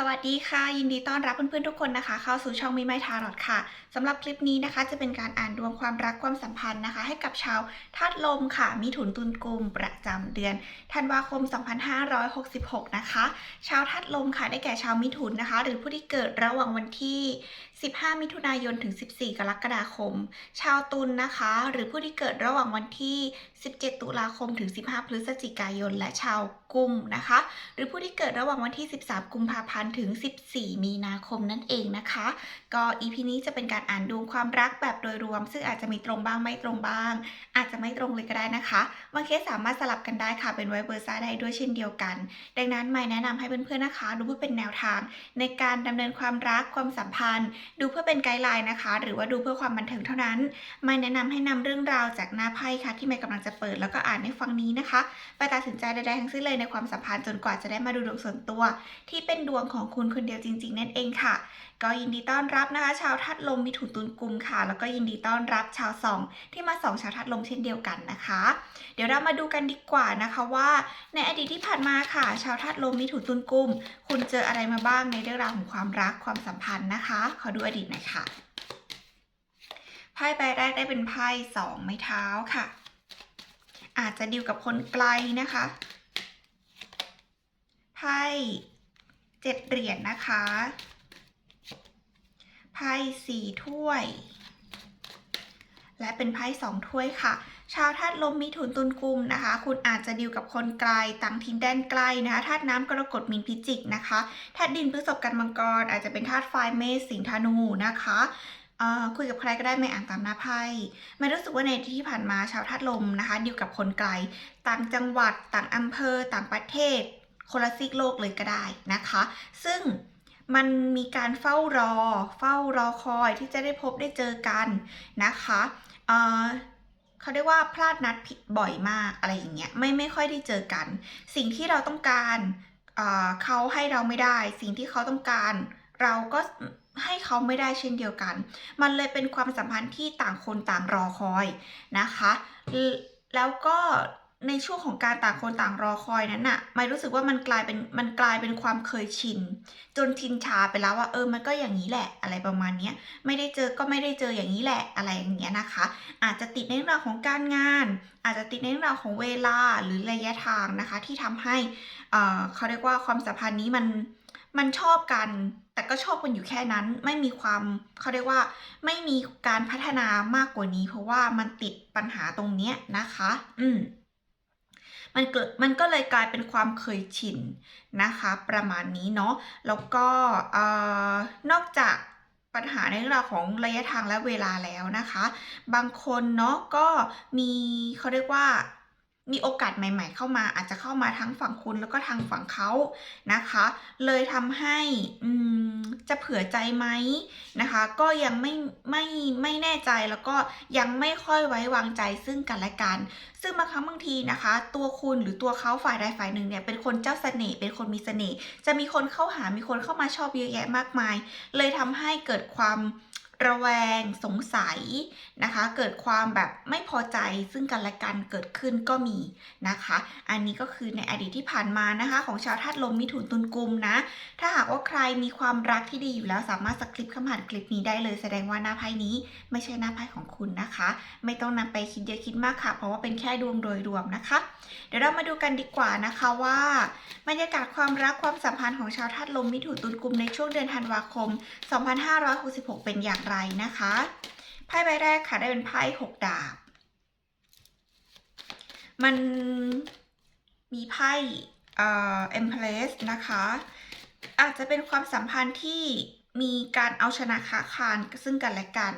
สวัสดีค่ะ ยินดีต้อนรับเพื่อนๆทุกคนนะคะ เข้าสู่ช่องมิไม้ทารอดค่ะสำหรับคลิปนี้นะคะ จะเป็นการอ่านดวงความรักความสัมพันธ์นะคะ ให้กับชาวธาตุลมค่ะมิถุนตุลกุมประจำเดือนธันวาคม 2566 นะคะ ชาวธาตุลมค่ะได้แก่ชาวมิถุนนะคะ หรือผู้ที่เกิดระหว่างวันที่ 15 มิถุนายนถึง 14 กรกฎาคม ชาวตุลนะคะ หรือผู้ที่เกิดระหว่างวันที่ 17 ตุลาคมถึง 15 พฤศจิกายน และชาวกุมนะคะ หรือผู้ที่เกิดระหว่างวันที่ 13 กุมภาพันธ์ถึง 14 มีนาคมนั่นเองนะคะ ก็ EP นี้จะเป็นการอ่านดวงความรักแบบโดยรวม ซึ่งอาจจะมีตรงบ้างไม่ตรงบ้าง อาจจะไม่ตรงเลยก็ได้นะคะบางเคสสามารถสลับกันได้ค่ะเป็นไวเบอร์ซ่าได้ด้วยเช่นเดียวกัน ดังนั้นไม่แนะนำให้เพื่อนๆนะคะ ดูเพื่อเป็นแนวทาง ในการดำเนินความรักความสัมพันธ์ ดูเพื่อเป็นไกด์ไลน์นะคะ หรือว่าดูเพื่อความบันเทิงเท่านั้น ไม่แนะนำให้นำเรื่องราวจากหน้าไพ่ค่ะ ที่ไม่กำลังจะเปิดแล้วก็อ่านในฟังนี้นะคะ ไปตัดสินใจใดๆทั้งสิ้นเลยในความสัมพันธ์จนกว่าจะได้มาดูดวงส่วนตัว ที่เป็นดวงของของคุณคนเดียวจริง ๆ นั่นเองค่ะ ก็ยินดีต้อนรับนะคะ ชาวทัดลมมิถุนตุลกุมค่ะ แล้วก็ยินดีต้อนรับชาวสองที่มาสองชาวทัดลมเช่นเดียวกันนะคะ เดี๋ยวเรามาดูกันดีกว่านะคะว่า ในอดีตที่ผ่านมาค่ะ ชาวทัดลมมิถุนตุลกุมคุณเจออะไรมาบ้างในเรื่องราวของความรักความสัมพันธ์นะคะ ขอดูอดีตหน่อยค่ะไพ่ใบแรกได้เป็นไพ่สองไม้เท้าค่ะ อาจจะดิวกับคนไกลนะคะไพ่ เจ็ดเหรียญนะคะไพ่สี่ถ้วย และเป็นไพ่สองถ้วยค่ะ ชาวธาตุลมมิถุนตุลกุมนะคะ คุณอาจจะดิวกับคนไกลต่างถิ่นแดนไกลนะคะธาตุน้ำกรกฎมีนพิจิกนะคะธาตุดินพฤษภกันมังกร อาจจะเป็นธาตุไฟเมษสิงธนูนะคะคุยกับใครก็ได้ไม่อ่านตามหน้าไพ่ไม่รู้สึกว่าในที่ผ่านมาชาวธาตุลมนะคะดิวกับคนไกล ต่างจังหวัดต่างอำเภอ ต่างประเทศ คนละซีกโลกเลยก็ได้นะคะ ซึ่งมันมีการเฝ้ารอ เฝ้ารอคอยที่จะได้พบได้เจอกันนะคะเเขาเรียกว่าพลาดนัดผิดบ่อยมากอะไรอย่างเงี้ยไม่ไม่ค่อยได้เจอกัน สิ่งที่เราต้องการเอ่อเขาให้เราไม่ได้ สิ่งที่เขาต้องการ เราก็ให้เขาไม่ได้เช่นเดียวกัน มันเลยเป็นความสัมพันธ์ที่ต่างคนต่างรอคอยนะคะ แล้วก็ ในช่วงของการต่างคนต่างรอคอยนั้นน่ะไม่รู้สึกว่ามันกลายเป็นมันกลายเป็นความเคยชิน จนชินชาไปแล้วว่าเออมันก็อย่างนี้แหละอะไรประมาณนี้ไม่ได้เจอก็ไม่ได้เจออย่างนี้แหละอะไรอย่างเงี้ยนะคะ อาจจะติดในเรื่องราวของการงาน อาจจะติดในเรื่องราวของเวลาหรือระยะทางนะคะ ที่ทำให้เอ่อเขาเรียกว่าความสัมพันธ์นี้มันมันชอบกัน แต่ก็ชอบกันอยู่แค่นั้น ไม่มีความเขาเรียกว่า ไม่มีการพัฒนามากกว่านี้ เพราะว่ามันติดปัญหาตรงเนี้ยนะคะ อืม มันเกิดมันก็เลยกลายเป็นความเคยชินนะคะประมาณนี้เนาะแล้วก็นอกจากปัญหาในเรื่องราวของระยะทางและเวลาแล้วนะคะ บางคนเนาะก็มีเขาเรียกว่า มีโอกาสใหม่ ๆ เข้ามาอาจจะเข้ามาทั้งฝั่งคุณแล้วก็ทางฝั่งเขานะคะ เลยทำให้จะเผื่อใจไหมนะคะ ก็ยังไม่ไม่ไม่แน่ใจแล้วก็ยังไม่ค่อยไว้วางใจซึ่งกันและกัน ซึ่งบางครั้งบางทีนะคะ ตัวคุณหรือตัวเขาฝ่ายใดฝ่ายหนึ่งเนี่ยเป็นคนเจ้าเสน่ห์เป็นคนมีเสน่ห์จะมีคนเข้าหามีคนเข้ามาชอบเยอะแยะมากมาย เลยทำให้เกิดความ ระแวงสงสัยนะคะ เกิดความแบบไม่พอใจซึ่งกันและกันเกิดขึ้นก็มีนะคะ อันนี้ก็คือในอดีตที่ผ่านมานะคะของชาวธาตุลมมิถุนตุลกุมนะ ถ้าหากว่าใครมีความรักที่ดีอยู่แล้วสามารถสคริปต์คำผ่านคลิปนี้ได้เลยแสดงว่าหน้าไพ่นี้ไม่ใช่หน้าไพ่ของคุณนะคะ ไม่ต้องนำไปคิดเยอะคิดมากค่ะ เพราะว่าเป็นแค่ดวงโดยรวมนะคะ เดี๋ยวเรามาดูกันดีกว่านะคะว่าบรรยากาศความรักความสัมพันธ์ของชาวธาตุลมมิถุนตุลกุมในช่วงเดือนธันวาคม 2566 เป็นอย่างไรนะคะไพ่ใบแรกค่ะได้เป็นไพ่หกดาบ มันมีไพ่เอ่อ Empress นะคะ อาจจะเป็นความสัมพันธ์ที่มีการเอาชนะค้าคานซึ่งกันและกัน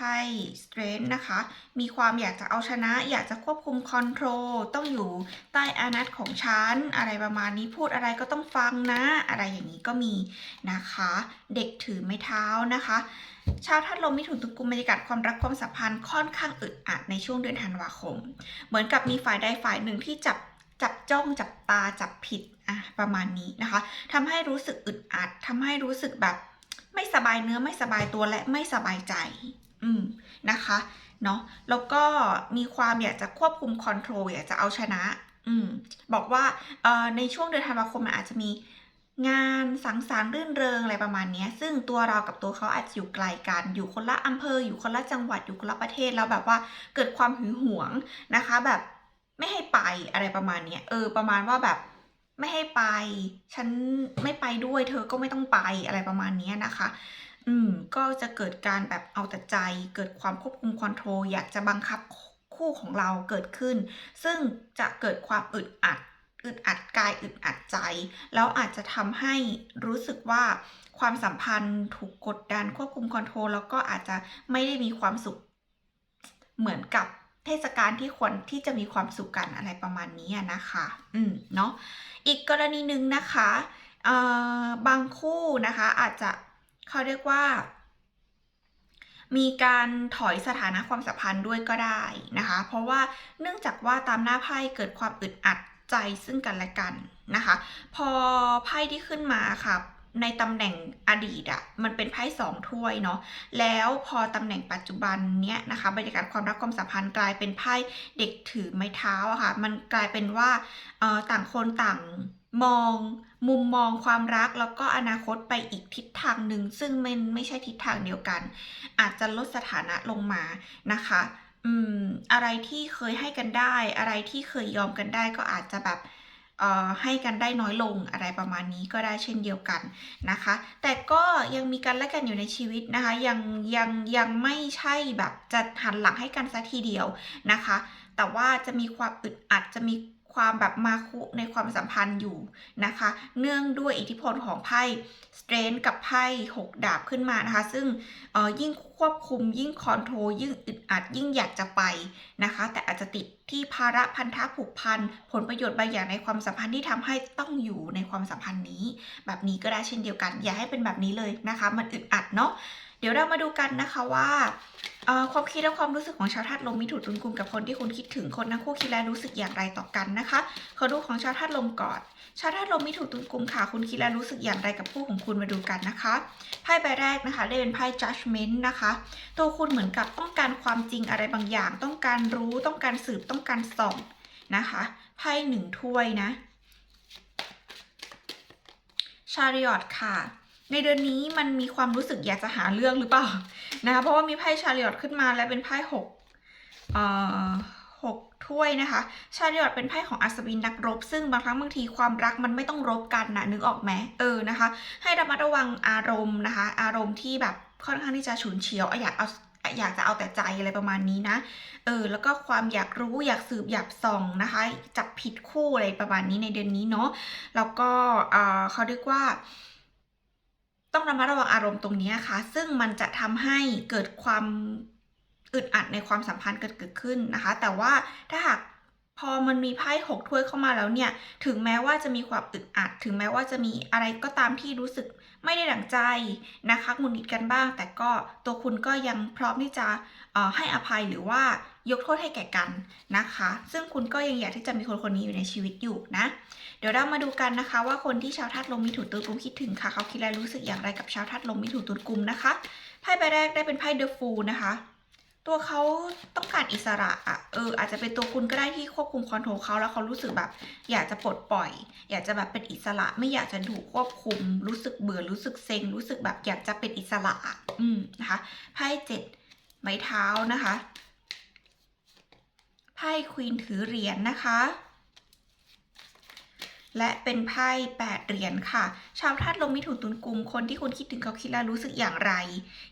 ไพ่ Strength นะคะ มีความอยากจะเอาชนะ อยากจะควบคุมคอนโทรลต้องอยู่ใต้อานัตของฉัน อะไรประมาณนี้พูดอะไรก็ต้องฟังนะ อะไรอย่างนี้ก็มีนะคะ เด็กถือไม้เท้านะคะ ชาวธาตุลมมิถุนตุลกุมบรรยากาศความรักความสัมพันธ์ค่อนข้างอึดอัดในช่วงเดือนธันวาคม เหมือนกับมีฝ่ายใดฝ่ายหนึ่งที่จับจับจ้องจับตาจับผิดอะประมาณนี้นะคะทำให้รู้สึกอึดอัดทำให้รู้สึกแบบไม่สบายเนื้อไม่สบายตัวและไม่สบายใจ อืมนะคะเนาะแล้วก็มีความอยากจะควบคุมคอนโทรลอยากจะเอาชนะ อืมบอกว่าเอ่อในช่วงเดือนธันวาคมมันอาจจะมีงานสังสรรค์รื่นเริงอะไรประมาณนี้ซึ่งตัวเรากับตัวเขาอาจจะอยู่ไกลกัน อยู่คนละอำเภอ อยู่คนละจังหวัดอยู่คนละประเทศแล้วแบบว่าเกิดความหึงหวงนะคะ แบบไม่ให้ไปอะไรประมาณนี้เออ ประมาณว่าแบบไม่ให้ไป ฉันไม่ไปด้วย เธอก็ไม่ต้องไปอะไรประมาณนี้นะคะ อืม ก็จะเกิดการแบบเอาแต่ใจ เกิดความควบคุมคอนโทรล อยากจะบังคับคู่ของเราเกิดขึ้น ซึ่งจะเกิดความอึดอัด อึดอัดกาย อึดอัดใจ แล้วอาจจะทำให้รู้สึกว่าความสัมพันธ์ถูกกดดันควบคุมคอนโทรล แล้วก็อาจจะไม่ได้มีความสุขเหมือนกับเทศกาลที่ควรที่จะมีความสุขกันอะไรประมาณนี้นะคะ อืม เนาะ อีกกรณีหนึ่งนะคะ บางคู่นะคะอาจจะ เขาเรียกว่า มีการถอยสถานะความสัมพันธ์ด้วยก็ได้นะคะ เพราะว่าเนื่องจากว่าตามหน้าไพ่เกิดความอึดอัดใจซึ่งกันและกันนะคะ พอไพ่ที่ขึ้นมาค่ะในตำแหน่งอดีตอะมันเป็นไพ่สองถ้วยเนาะแล้วพอตำแหน่งปัจจุบันเนี้ยนะคะบรรยากาศความรักความสัมพันธ์กลายเป็นไพ่เด็กถือไม้เท้าอะค่ะมันกลายเป็นว่าต่างคนต่าง มองมุมมองความรักแล้วก็อนาคตไปอีกทิศทางหนึ่ง ซึ่งมันไม่ใช่ทิศทางเดียวกัน อาจจะลดสถานะลงมานะคะ อืม อะไรที่เคยให้กันได้ อะไรที่เคยยอมกันได้ก็อาจจะแบบเอ่อให้กันได้น้อยลงอะไรประมาณนี้ก็ได้เช่นเดียวกันนะคะ แต่ก็ยังมีกันและกันอยู่ในชีวิตนะคะ ยังยังยังไม่ใช่แบบจะหันหลังให้กันสัทีเดียวนะคะ แต่ว่าจะมีความอึดอัดจะมี ความแบบมาคุในความสัมพันธ์อยู่นะคะ เนื่องด้วยอิทธิพลของไพ่ Strength กับไพ่หกดาบขึ้นมานะคะ ซึ่งออยิ่งควบคุมยิ่งคอนโทรลยิ่งอึดอัดยิ่งอยากจะไปนะคะ แต่อาจจะติดที่ภาระพันธะผูกพัน ผลประโยชน์บางอย่างในความสัมพันธ์ที่ทำให้ต้องอยู่ในความสัมพันธ์นี้ แบบนี้ก็ได้เช่นเดียวกัน อย่าให้เป็นแบบนี้เลยนะคะ มันอึดอัดเนาะ เดี๋ยวเรามาดูกันนะคะว่าความคิดและความรู้สึกของชาวธาตุลมมิถุนตุลกุมกับคนที่คุณคิดถึงคนทั้งคู่คิดและรู้สึกอย่างไรต่อกันนะคะขอดูของชาวธาตุลมก่อน ชาวธาตุลมมิถุนตุลกุมค่ะ คุณคิดและรู้สึกอย่างไรกับคู่ของคุณมาดูกันนะคะไพ่ใบแรกนะคะได้เป็นไพ่ judgment นะคะ ตัวคุณเหมือนกับต้องการความจริงอะไรบางอย่าง ต้องการรู้ต้องการสืบต้องการส่องนะคะไพ่หนึ่งถ้วยนะชาริอตค่ะ ในเดือนนี้มันมีความรู้สึกอยากจะหาเรื่องหรือเปล่านะคะเพราะว่ามีไพ่ชาริอตขึ้นมาและเป็นไพ่หกเอ่อหกถ้วยนะคะ ชาริอตเป็นไพ่ของอัศวินนักรบ ซึ่งบางครั้งบางทีความรักมันไม่ต้องรบกันนะนึกออกไหมเออนะคะ ให้ระมัดระวังอารมณ์นะคะ อารมณ์ที่แบบค่อนข้างที่จะฉุนเฉียวอยากเอาอยากจะเอาแต่ใจอะไรประมาณนี้นะ เออ แล้วก็ความอยากรู้อยากสืบอยากส่องนะคะ จับผิดคู่อะไรประมาณนี้ในเดือนนี้เนาะ แล้วก็เออเขาเรียกว่า ต้องระมัดระวังอารมณ์ตรงนี้ค่ะ ซึ่งมันจะทำให้เกิดความอึดอัดในความสัมพันธ์เกิดเกิดขึ้นนะคะ แต่ว่าถ้าหาก พอมันมีไพ่หกถ้วยเข้ามาแล้วเนี่ย ถึงแม้ว่าจะมีความอึดอัด ถึงแม้ว่าจะมีอะไรก็ตามที่รู้สึกไม่ได้ดั่งใจนะคะหงุดหงิดกันบ้าง แต่ก็ตัวคุณก็ยังพร้อมที่จะให้อภัยหรือว่ายกโทษให้แก่กันนะคะ ซึ่งคุณก็ยังอยากที่จะมีคนคนนี้อยู่ในชีวิตอยู่นะ เดี๋ยวเรามาดูกันนะคะ ว่าคนที่ชาวธาตุลมมิถุนตุลกุมคิดถึงค่ะ เขาคิดและรู้สึกอย่างไรกับชาวธาตุลมมิถุนตุลกุมนะคะไพ่ใบแรกได้เป็นไพ่เดอะฟูลนะคะ ตัวเขาต้องการอิสระอะเอออาจจะเป็นตัวคุณก็ได้ที่ควบคุมคอนโทรลเขาแล้วเขารู้สึกแบบ อยากจะปลดปล่อย อยากจะแบบเป็นอิสระ ไม่อยากจะถูกควบคุม รู้สึกเบื่อรู้สึกเซ็งรู้สึกแบบอยากจะเป็นอิสระอะอืมนะคะไพ่เจ็ดไม้เท้านะคะไพ่ควีนถือเหรียญนะคะ และเป็นไพ่แปดเหรียญค่ะ ชาวธาตุลมมิถุนตุลกุมคนที่คุณคิดถึงเขาคิดและรู้สึกอย่างไร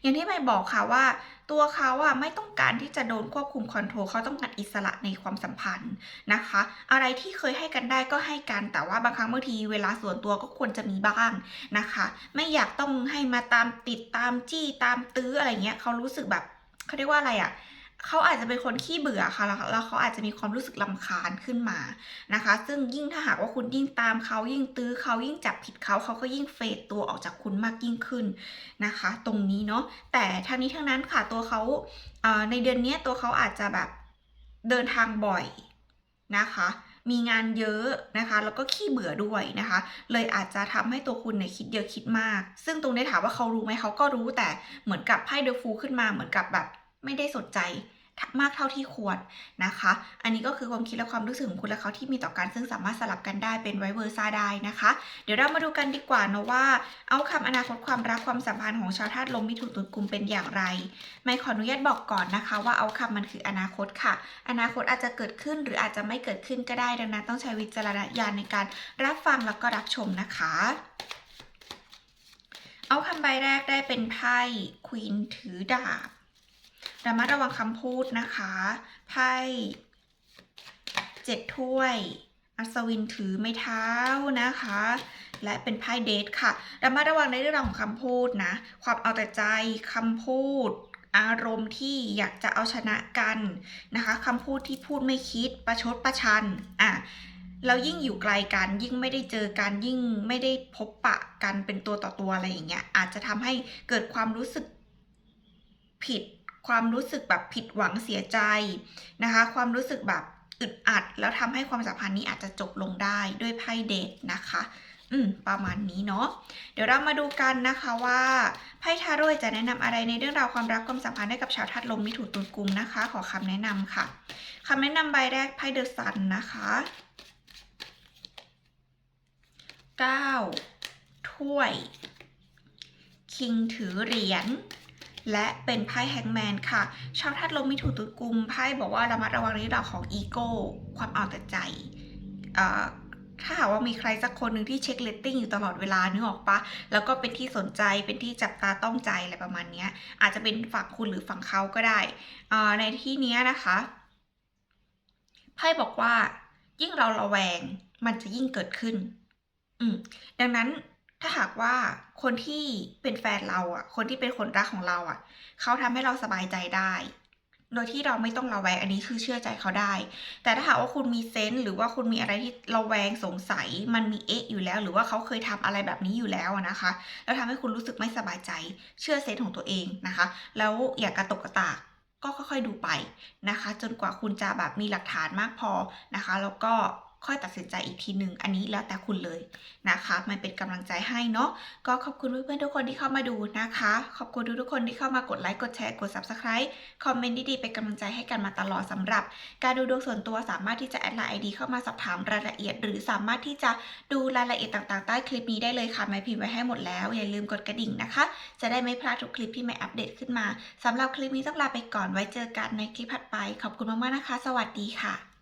อย่างที่ไม่บอกค่ะว่า ตัวเขาอะไม่ต้องการที่จะโดนควบคุมคอนโทรลเขาต้องการอิสระในความสัมพันธ์นะคะ อะไรที่เคยให้กันได้ก็ให้กัน แต่ว่าบางครั้งบางทีเวลาส่วนตัวก็ควรจะมีบ้างนะคะ ไม่อยากต้องให้มาตามติดตามจี้ตามตื้ออะไรเงี้ยเขารู้สึกแบบเขาเรียกว่าอะไรอะ เขาอาจจะเป็นคนขี้เบื่อค่ะแล้วเขาอาจจะมีความรู้สึกลำคาญขึ้นมานะคะ ซึ่งยิ่งถ้าหากว่าคุณยิ่งตามเขายิ่งตื้อเขายิ่งจับผิดเขาเขาก็ยิ่งเฟดตัวออกจากคุณมากยิ่งขึ้นนะคะ ตรงนี้เนาะแต่ทั้งนี้ทั้งนั้นค่ะตัวเขาเในเดือนนี้ตัวเขาอาจจะแบบเดินทางบ่อยนะคะมีงานเยอะนะคะ แล้วก็ขี้เบื่อด้วยนะคะ เลยอาจจะทำให้ตัวคุณเนี่ยคิดเยอะคิดมาก ซึ่งตรงนี้ถามว่าเขารู้ไหมเขาก็รู้แต่เหมือนกับไพ่เดอะฟูขึ้นมาเหมือนกับแบบไม่ได้สนใจ มากเท่าที่ควรนะคะ อันนี้ก็คือความคิดและความรู้สึกของคุณและเขาที่มีต่อกันซึ่งสามารถสลับกันได้เป็นไวเวอร์ซ่าได้นะคะ เดี๋ยวเรามาดูกันดีกว่าเนะว่า เอาคำอนาคตความรักความสัมพันธ์ของชาวธาตุลมมิถุนตุลกุมเป็นอย่างไร ไม่ขออนุญาตบอกก่อนนะคะ ว่าเอาคำมันคืออนาคตค่ะ อนาคตอาจจะเกิดขึ้นหรืออาจจะไม่เกิดขึ้นก็ได้ดังนั้นต้องใช้วิจารณญาณในการรับฟังแล้วก็รับชมนะคะเอาคำใบแรกได้เป็นไพ่ควีนถือดาบ ระมัดระวังคำพูดนะคะ ไพ่เจ็ดถ้วย อัศวินถือไม้เท้านะคะ และเป็นไพ่เดทค่ะ ระมัดระวังในเรื่องของคำพูดนะ ความเอาแต่ใจคำพูดอารมณ์ที่อยากจะเอาชนะกันนะคะคำพูดที่พูดไม่คิดประชดประชันอะแล้วยิ่งอยู่ไกลกันยิ่งไม่ได้เจอกันยิ่งไม่ได้พบปะกันเป็นตัวต่อตัวอะไรอย่างเงี้ยอาจจะทำให้เกิดความรู้สึกผิด ความรู้สึกแบบผิดหวังเสียใจนะคะ ความรู้สึกแบบอึดอัด แล้วทำให้ความสัมพันธ์นี้อาจจะจบลงได้ด้วยไพ่เดทนะคะ อืม ประมาณนี้เนาะ เดี๋ยวเรามาดูกันนะคะว่าไพ่ทาโร่จะแนะนำอะไรในเรื่องราวความรักความสัมพันธ์ให้กับชาวธาตุลมมิถุนตุลกุมนะคะ ขอคำแนะนำค่ะคำแนะนำใบแรกไพ่เดอะซันนะคะ9ถ้วย คิงถือเหรียญ และเป็นไพ่แฮงแมนค่ะ ชาวธาตุลมมิถุนตุลกุมไพ่บอกว่าระมัดระวังในเรื่องของอีโก้ ความเอาแต่ใจถ้าหากว่ามีใครสักคนหนึ่งที่เช็คเลตติ้งอยู่ตลอดเวลานึกออกปะแล้วก็เป็นที่สนใจเป็นที่จับตาต้องใจอะไรประมาณนี้อาจจะเป็นฝั่งคุณหรือฝั่งเขาก็ได้ ในที่นี้นะคะไพ่บอกว่ายิ่งเราระแวงมันจะยิ่งเกิดขึ้น อืมดังนั้น ถ้าหากว่าคนที่เป็นแฟนเราอะ คนที่เป็นคนรักของเราอะ เขาทำให้เราสบายใจได้ โดยที่เราไม่ต้องระแวงอันนี้คือเชื่อใจเขาได้ แต่ถ้าหากว่าคุณมีเซนส์หรือว่าคุณมีอะไรที่ระแวงสงสัย มันมีเอ๊ะอยู่แล้ว หรือว่าเขาเคยทำอะไรแบบนี้อยู่แล้วนะคะ แล้วทำให้คุณรู้สึกไม่สบายใจ เชื่อเซนส์ของตัวเองนะคะ แล้วอย่ากกระตกกระตากก็ค่อยๆดูไปนะคะ จนกว่าคุณจะแบบมีหลักฐานมากพอนะคะ แล้วก็ ค่อยตัดสินใจอีกทีหนึ่งอันนี้แล้วแต่คุณเลยนะคะ มันเป็นกำลังใจให้เนาะก็ขอบคุณเพื่อนๆทุกคนที่เข้ามาดูนะคะ ขอบคุณทุกๆคนที่เข้ามากดไลค์กดแชร์กด subscribe คอมเมนต์ดีๆเป็นกำลังใจให้กันมาตลอดสำหรับ การดูดวงส่วนตัวสามารถที่จะแอดไลน์ไอดีเข้ามาสอบถามรายละเอียด หรือสามารถที่จะดูรายละเอียดต่างๆ ใต้คลิปนี้ได้เลยค่ะไม่พิมพ์ไว้ให้หมดแล้วอย่าลืมกดกระดิ่งนะคะ จะได้ไม่พลาดทุกคลิปที่ไม่อัปเดตขึ้นมาสำหรับคลิปนี้ต้องลาไปก่อนไว้เจอกันในคลิปถัดไป ขอบคุณมากๆนะคะ สวัสดีค่ะ